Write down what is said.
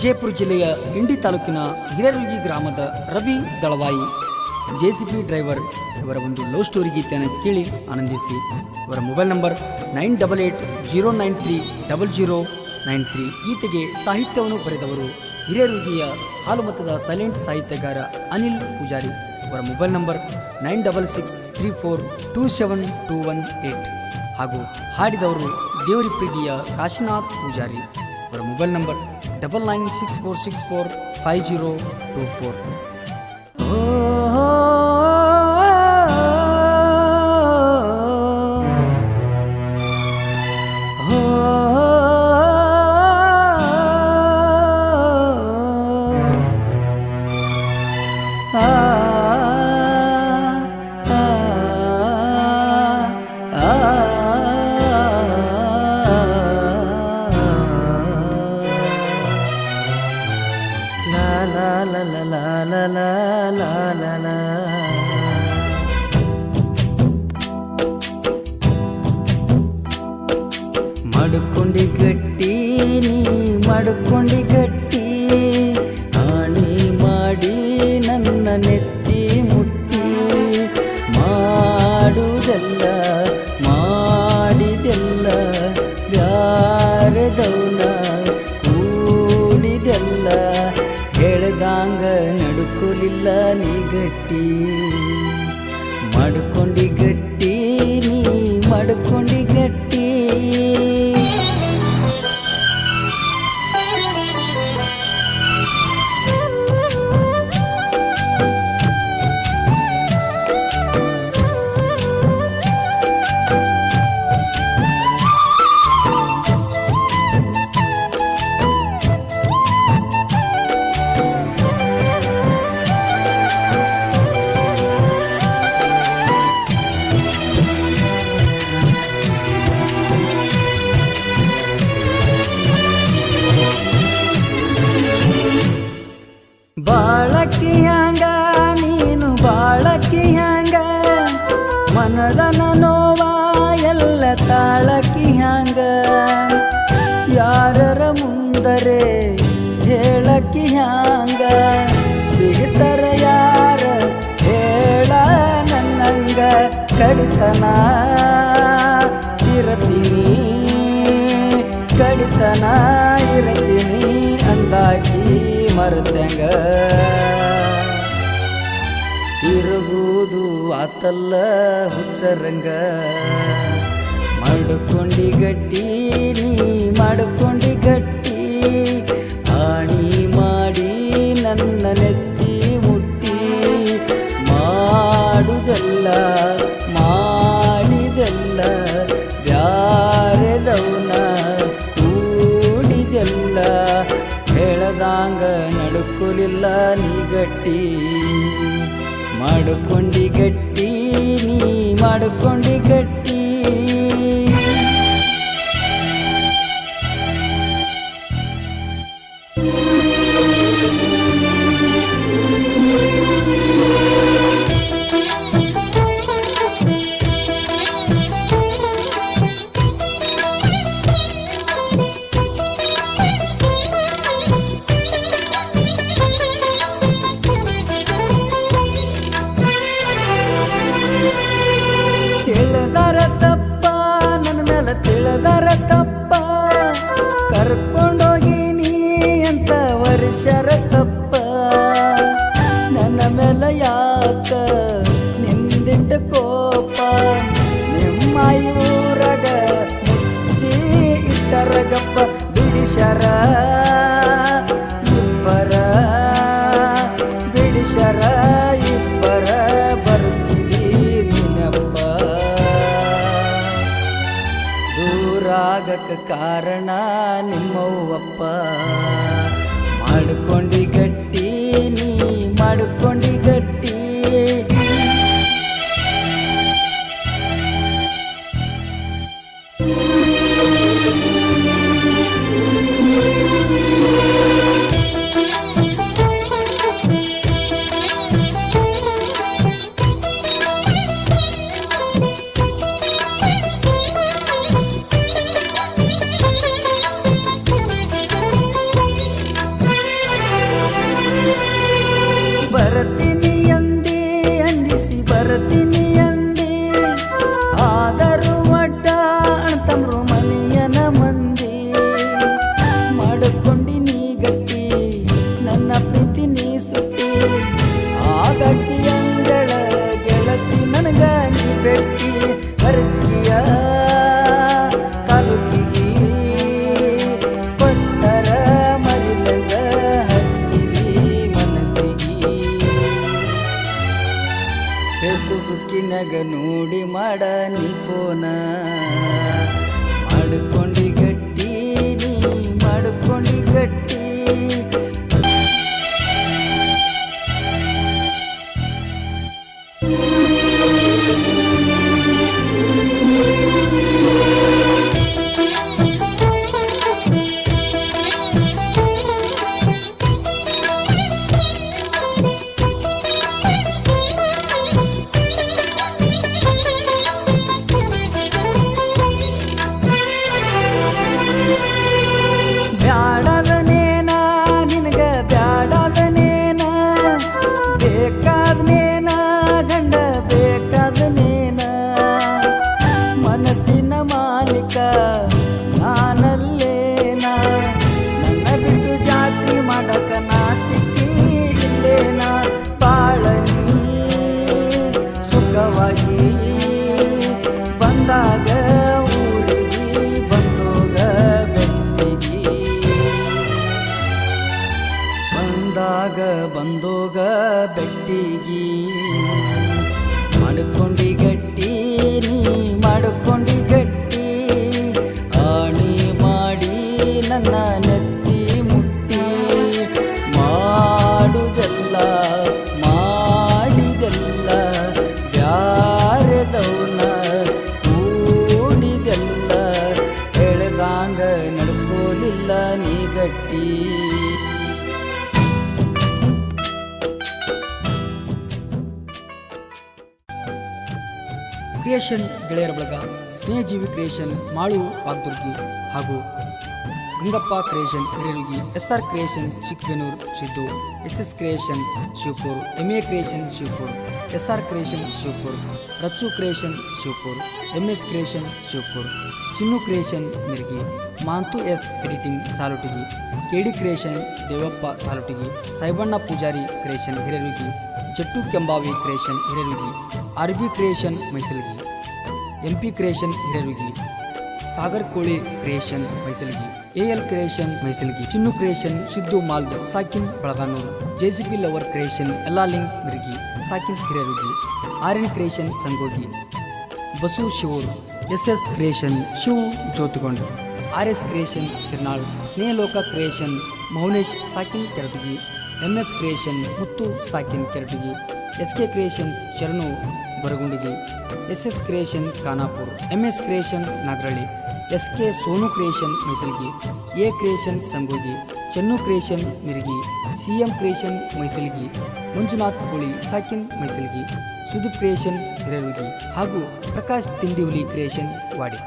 ವಿಜಯಪುರ ಜಿಲ್ಲೆಯ ಇಂಡಿ ತಾಲೂಕಿನ ಹಿರೇರುಗಿ ಗ್ರಾಮದ ರವಿ ದಳವಾಯಿ, ಜೆಸಿಬಿ ಡ್ರೈವರ್ ಇವರ ಒಂದು ಲವ್ ಸ್ಟೋರಿ ಗೀತೆಯನ್ನು ಕೇಳಿ ಆನಂದಿಸಿ. ಇವರ mobile number nine double eight zero nine three double zero nine three. ಈತೆಗೆ ಸಾಹಿತ್ಯವನ್ನು ಬರೆದವರು ಹಿರೇರುಗಿಯ ಹಾಲುಮತದ ಸೈಲೆಂಟ್ ಸಾಹಿತ್ಯಗಾರ ಅನಿಲ್ ಪೂಜಾರಿ. ಅವರ mobile number nine double six three four two seven two one eight. ಹಾಗೂ ಹಾಡಿದವರು ದೇವರಿಪ್ರಿಗಿಯ ಕಾಶಿನಾಥ್ ಪೂಜಾರಿ. ಅವರ mobile number double nine six four six four five zero two four. Oh. ಲ ಲಲಾ ಮಡುಕೊಂಡಿ ಕಟ್ಟೀ ನೀ ಮಡುಕೊಂಡಿ ಕಟ್ಟೀ ಆಣಿ ಮಾಡಿ ನನ್ನ ನೆತ್ತಿ ಮುಟ್ಟಿ. ಮಾಡುವುದಲ್ಲ ಮಾಡೋದಿಲ್ಲ மடுக்கொண்டி கட்டி நீ மடுக்கொண்டி ತಾಳಕಿ ಹ್ಯಾಂಗ ಯಾರರ ಮುಂದರೆ ಹೇಳಕಿ ಹ್ಯಾಂಗ ಸಿಗ್ತಾರ ಯಾರ ಹೇಳ ನನ್ನಂಗ ಕಡಿತನ ಇರತೀನಿ ಕಡಿತನ ಇರತೀನಿ ಅಂದಾಕಿ ಮರೆತಂಗ ತಿರುಗುವುದು ಆತಲ್ಲ ಹುಚ್ಚರಂಗ ಮಾಡ್ಕೊಂಡಿ ಗಟ್ಟಿ ನೀ ಮಾಡ್ಕೊಂಡಿ ಗಟ್ಟಿ ಆಣಿ ಮಾಡಿ ನನ್ನ ನೆತ್ತಿ ಮುಟ್ಟಿ. ಮಾಡುದೆಲ್ಲ, ಮಾಡಿದಲ್ಲ ಬ್ಯಾರೆದವನ ಕೂಡಿದೆಲ್ಲ ಹೇಳದಾಂಗ ನಡ್ಕೊಲಿಲ್ಲ ನೀ ಗಟ್ಟಿ ಮಾಡ್ಕೊಂಡಿ ಗಟ್ಟಿ ನೀ ಮಾಡ್ಕೊಂಡಿ ಗಟ್ಟಿ 诶 ಮೇಲೆ ಯಾಕ ನಿಂದಿಟ್ಟ ಕೋಪ ನಿಮ್ಮ ಊರಗ ಮುಚ್ಚಿ ಇಟ್ಟರ ಗಪ್ಪ ಬಿಡಿಸರ ಇಬ್ಬರ ಬಿಡಿಸರ ಇಬ್ಬರ ಬರ್ತಿದ್ದೀರಿ ನೆಪ್ಪ ದೂರಾಗಕ ಕಾರಣ ನಿಮ್ಮವ್ವಪ್ಪ ಮಾಡ್ಕೊಂಡಿ ಗಟ್ಟಿ ನೀ ಮಾಡ್ಕೊಂಡಿ ಗಟ್ಟಿ మనియన మంచి You. ಕ್ರಿಯೇಷನ್ ಗೆಳೆಯರ ಬಳಗ, ಸ್ನೇಹಜೀವಿ ಕ್ರಿಯೇಷನ್ ಮಾಳು, ವಾಗ್ದುರ್ಗಿ ಹಾಗೂ Gangappa creation Hireerugi S R creation Chikkabenur Siddu, S S creation Shivapur M A creation Shivapur, S R creation Shivapur, Rachchu creation Shivapur M S creation Shivapur, Chinnu creation Mirgi, Manthu S editing Salutigi KD creation Devappa Salutigi Saibanna Pujari creation Hireerugi Jattu Kembhavi creation Hireerugi R B creation Maisalgi M P creation Hireerugi Sagar Koli creation Maisaligi AL creation Maisaligi Chinnu creation Siddu Malda, ಸಾಕಿನ್ Balaganur JCP lover creation Ellaling Mirgi, ಸಾಕಿನ್ Hireerugi R N creation Sangogi, Basu Shivur, S S creation Shiv Jyotigondu R S creation Sirnal Snehaloka creation Mounesh, ಸಾಕಿನ್ Keratagi M S creation Muttu ಸಾಕಿನ್ Keratagi. S K creation Sharanu Baragundige S S creation Khanapur. M S creation Nagaralli. S K Sonu creation Maisalgi. A creation Sangogi. Chennu creation Mirgi. C M creation Maisalgi. Manjunath Koli ಸಾಕಿನ್ ಮೈಸಲ್ಗಿ. Sudeep creation ಹಿರಲ್ಗಿ ಹಾಗೂ Prakash ತಿಂಡಿಹುಲಿ creation ವಾಡಿ.